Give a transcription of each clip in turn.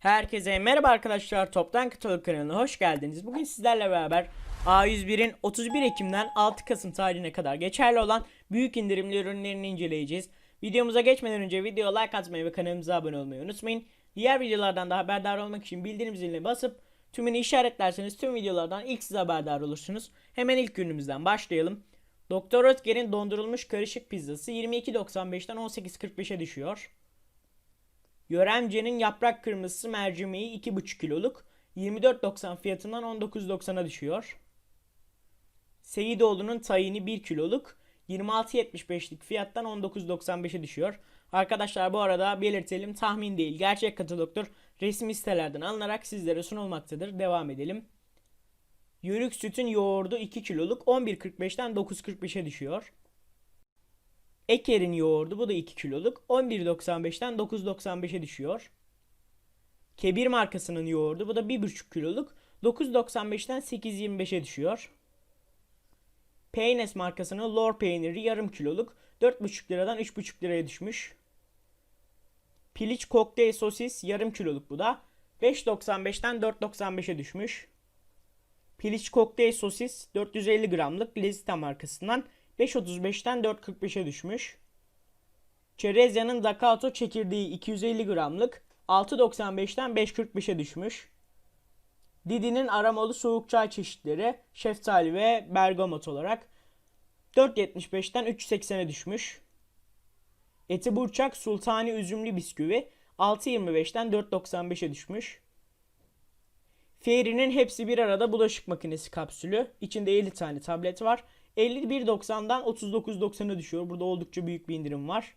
Herkese merhaba arkadaşlar. Toptan Katalog kanalına hoş geldiniz. Bugün sizlerle beraber A101'in 31 Ekim'den 6 Kasım tarihine kadar geçerli olan büyük indirimli ürünlerini inceleyeceğiz. Videomuza geçmeden önce videoya like atmayı ve kanalımıza abone olmayı unutmayın. Diğer videolardan da haberdar olmak için bildirim ziline basıp tümünü işaretlerseniz tüm videolardan ilk siz haberdar olursunuz. Hemen ilk ürünümüzden başlayalım. Doktor Oetker'in dondurulmuş karışık pizzası 22.95'ten 18.45'e düşüyor. Yöremce'nin yaprak kırmızısı mercimeği 2,5 kiloluk 24.90 fiyatından 19.90'a düşüyor. Seyidoğlu'nun tayini 1 kiloluk 26.75'lik fiyattan 19.95'e düşüyor. Arkadaşlar bu arada belirtelim tahmin değil gerçek katalogdur. Resmi sitelerden alınarak sizlere sunulmaktadır. Devam edelim. Yörük sütün yoğurdu 2 kiloluk 11.45'ten 9.45'e düşüyor. Eker'in yoğurdu bu da 2 kiloluk 11.95'ten 9.95'e düşüyor. Kebir markasının yoğurdu bu da 1.5 kiloluk 9.95'ten 8.25'e düşüyor. Peynes markasının lor peyniri yarım kiloluk 4.5 liradan 3.5 liraya düşmüş. Piliç kokteyl sosis yarım kiloluk bu da 5.95'ten 4.95'e düşmüş. Piliç kokteyl sosis 450 gramlık Lezita markasından 5.35'ten 4.45'e düşmüş. Çerezya'nın Dakato çekirdeği 250 gramlık 6.95'ten 5.45'e düşmüş. Didi'nin aromalı soğuk çay çeşitleri şeftali ve bergamot olarak 4.75'ten 3.80'e düşmüş. Eti burçak sultani üzümlü bisküvi 6.25'ten 4.95'e düşmüş. Fairy'nin hepsi bir arada bulaşık makinesi kapsülü. İçinde 50 tane tablet var. 51.90'dan 39.90'a düşüyor. Burada oldukça büyük bir indirim var.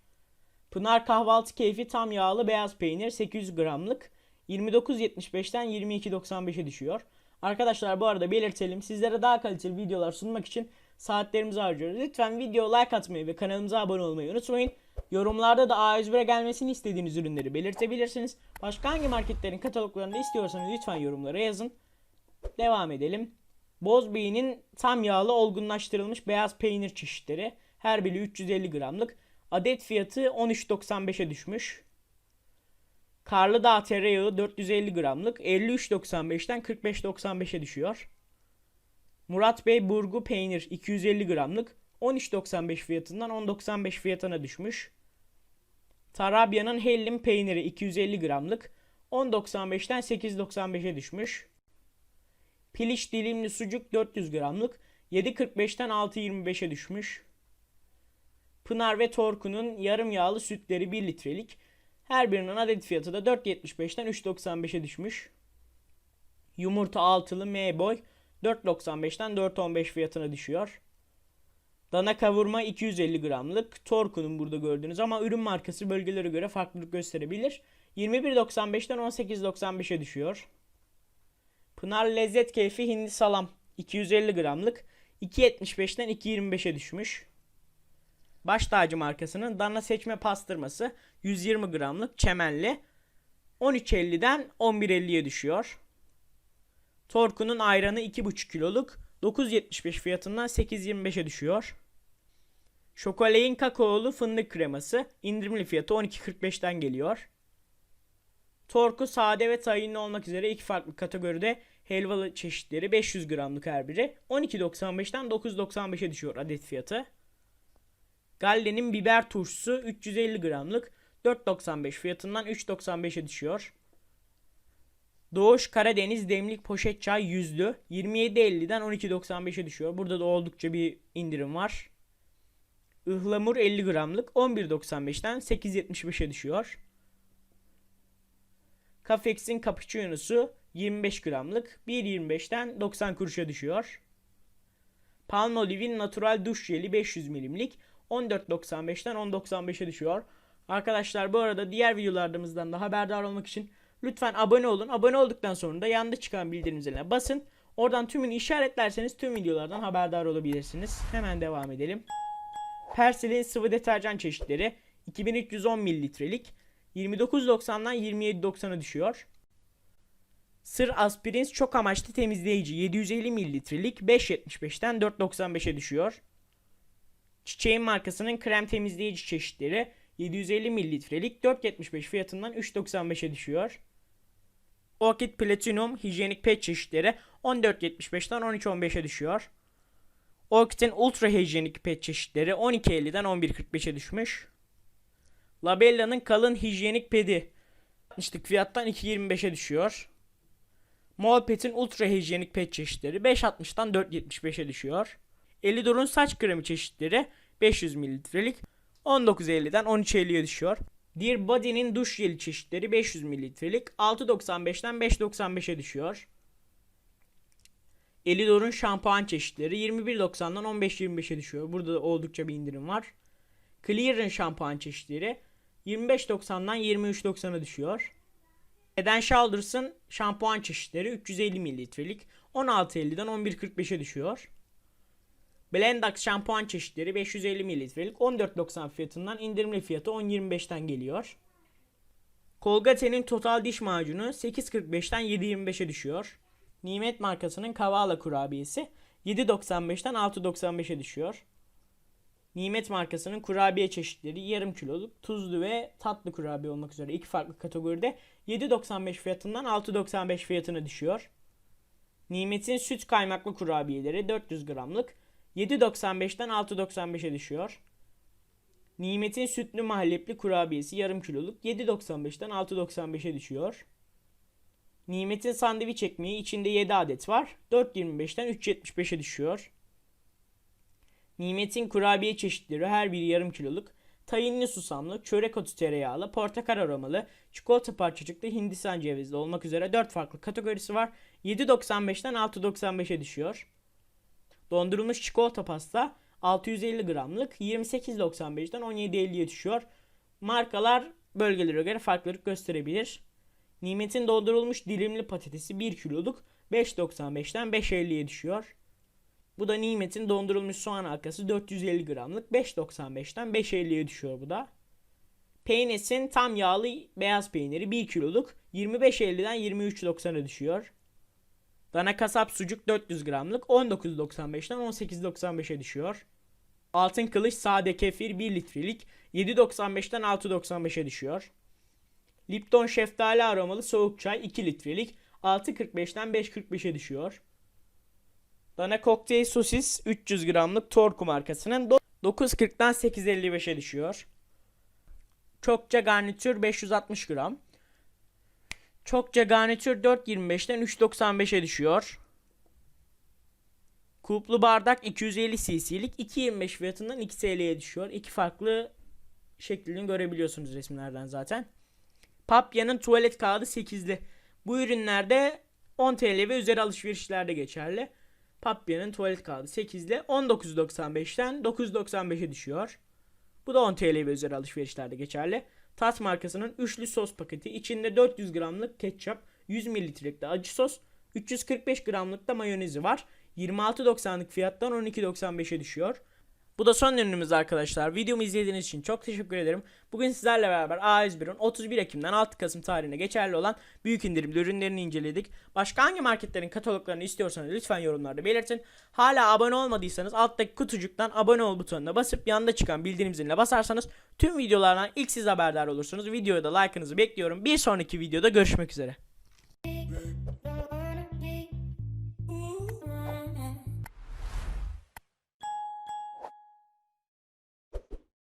Pınar kahvaltı keyfi tam yağlı beyaz peynir 800 gramlık 29.75'ten 22.95'e düşüyor. Arkadaşlar bu arada belirtelim sizlere daha kaliteli videolar sunmak için saatlerimizi harcıyoruz. Lütfen video like atmayı ve kanalımıza abone olmayı unutmayın. Yorumlarda da A101'e gelmesini istediğiniz ürünleri belirtebilirsiniz. Başka hangi marketlerin kataloglarını istiyorsanız lütfen yorumlara yazın. Devam edelim. Bozbey'in tam yağlı olgunlaştırılmış beyaz peynir çeşitleri. Her biri 350 gramlık. Adet fiyatı 13.95'e düşmüş. Karlıdağ tereyağı 450 gramlık 53.95'ten 45.95'e düşüyor. Murat Bey burgu peynir 250 gramlık 13.95 fiyatından 10.95 fiyatına düşmüş. Tarabya'nın hellim peyniri 250 gramlık 10.95'ten 8.95'e düşmüş. Piliç dilimli sucuk 400 gramlık 7.45'ten 6.25'e düşmüş. Pınar ve Torku'nun yarım yağlı sütleri 1 litrelik. Her birinin adet fiyatı da 4.75'ten 3.95'e düşmüş. Yumurta altılı M boy 4.95'ten 4.15 fiyatına düşüyor. Dana kavurma 250 gramlık. Torku'nun burada gördüğünüz ama ürün markası bölgelere göre farklılık gösterebilir. 21.95'ten 18.95'e düşüyor. Pınar Lezzet Keyfi Hindi Salam 250 gramlık 2.75'ten 2.25'e düşmüş. Baş tacı markasının dana seçme pastırması 120 gramlık çemenli 13.50'den 11.50'ye düşüyor. Torku'nun ayranı 2.5 kiloluk 9.75 fiyatından 8.25'e düşüyor. Şokolay'in kakaolu fındık kreması indirimli fiyatı 12.45'ten geliyor. Torku sade ve tayinli olmak üzere iki farklı kategoride helvalı çeşitleri 500 gramlık her biri 12.95'ten 9.95'e düşüyor adet fiyatı. Galle'nin biber turşusu 350 gramlık 4.95 fiyatından 3.95'e düşüyor. Doğuş Karadeniz demlik poşet çay yüzlü 27.50'den 12.95'e düşüyor. Burada da oldukça bir indirim var. Ihlamur 50 gramlık 11.95'ten 8.75'e düşüyor. Cafex'in cappuccino'su 25 gramlık 1.25'ten 90 kuruşa düşüyor. Palmolive'in natural duş jeli 500 milimlik 14.95'ten 10.95'e düşüyor. Arkadaşlar bu arada diğer videolarımızdan da haberdar olmak için lütfen abone olun. Abone olduktan sonra da yanında çıkan bildirim ziline basın. Oradan tümünü işaretlerseniz tüm videolardan haberdar olabilirsiniz. Hemen devam edelim. Persil'in sıvı deterjan çeşitleri 2310 mililitrelik 29.90'dan 27.90'a düşüyor. Sır aspirins çok amaçlı temizleyici 750 mililitrelik 5.75'ten 4.95'e düşüyor. Çiçeğin markasının krem temizleyici çeşitleri 750 mililitrelik 4.75 fiyatından 3.95'e düşüyor. Orchid Platinum hijyenik pet çeşitleri 14.75'ten 13.15'e düşüyor. Orchid'in ultra hijyenik pet çeşitleri 12.50'den 11.45'e düşmüş. Labella'nın kalın hijyenik pedi işte fiyattan 2.25'e düşüyor. Molpet'in ultra hijyenik pet çeşitleri 5.60'dan 4.75'e düşüyor. Elidor'un saç kremi çeşitleri 500 mililitrelik 19.50'den 13.50'ye düşüyor. Dear Body'nin duş jeli çeşitleri 500 mililitrelik 6.95'ten 5.95'e düşüyor. Elidor'un şampuan çeşitleri 21.90'dan 15.25'e düşüyor. Burada da oldukça bir indirim var. Clear'ın şampuan çeşitleri 25.90'dan 23.90'a düşüyor. And Shoulders'ın şampuan çeşitleri 350 mililitrelik 16.50'den 11.45'e düşüyor. Blendax şampuan çeşitleri 550 mililitrelik 14.90 fiyatından indirimli fiyatı 10.25'ten geliyor. Colgate'nin total diş macunu 8.45'ten 7.25'e düşüyor. Nimet markasının Kavala kurabiyesi 7.95'ten 6.95'e düşüyor. Nimet markasının kurabiye çeşitleri yarım kiloluk tuzlu ve tatlı kurabiye olmak üzere iki farklı kategoride 7.95 fiyatından 6.95 fiyatına düşüyor. Nimet'in süt kaymaklı kurabiyeleri 400 gramlık 7.95'ten 6.95'e düşüyor. Nimet'in sütlü mahallepli kurabiyesi yarım kiloluk 7.95'ten 6.95'e düşüyor. Nimet'in sandviç ekmeği içinde 7 adet var. 4.25'ten 3.75'e düşüyor. Nimet'in kurabiye çeşitleri her biri yarım kiloluk. Tayinli susamlı, çörek otu tereyağlı, portakal aromalı, çikolata parçacıklı, hindistan cevizli olmak üzere 4 farklı kategorisi var. 7.95'ten 6.95'e düşüyor. Dondurulmuş çikolata pasta 650 gramlık 28.95'ten 17.50'ye düşüyor. Markalar bölgelere göre farklılık gösterebilir. Nimet'in dondurulmuş dilimli patatesi 1 kiloluk 5.95'ten 5.50'ye düşüyor. Bu da Nimet'in dondurulmuş soğan halkası 450 gramlık 5.95'ten 5.50'ye düşüyor bu da. Peynes'in tam yağlı beyaz peyniri 1 kiloluk 25.50'den 23.90'a düşüyor. Dana kasap sucuk 400 gramlık 19.95'ten 18.95'e düşüyor. Altın kılıç sade kefir 1 litrelik 7.95'ten 6.95'e düşüyor. Lipton şeftali aromalı soğuk çay 2 litrelik 6.45'ten 5.45'e düşüyor. Dana kokteyl sosis 300 gramlık Torku markasının 9.40'dan 8.55'e düşüyor. Çokça garnitür 560 gram. Çokça garnitür 4.25'ten 3.95'e düşüyor. Kuplu bardak 250 cc'lik 2.25 fiyatından 2 TL'ye düşüyor. İki farklı şeklini görebiliyorsunuz resimlerden zaten. Papya'nın tuvalet kağıdı 8'li. Bu ürünlerde 10 TL ve üzeri alışverişlerde geçerli. Papya'nın tuvalet kağıdı 8'li 19.95'ten 9.95'e düşüyor. Bu da 10 TL ve üzeri alışverişlerde geçerli. Tat markasının üçlü sos paketi içinde 400 gramlık ketçap, 100 mililitrelik de acı sos, 345 gramlık da mayonezi var. 26.90'lık fiyattan 12.95'e düşüyor. Bu da son ürünümüz arkadaşlar. Videomu izlediğiniz için çok teşekkür ederim. Bugün sizlerle beraber A101'in 31 Ekim'den 6 Kasım tarihine geçerli olan büyük indirimli ürünlerini inceledik. Başka hangi marketlerin kataloglarını istiyorsanız lütfen yorumlarda belirtin. Hala abone olmadıysanız alttaki kutucuktan abone ol butonuna basıp yanında çıkan bildirim ziline basarsanız tüm videolardan ilk siz haberdar olursunuz. Videoya da like'ınızı bekliyorum. Bir sonraki videoda görüşmek üzere.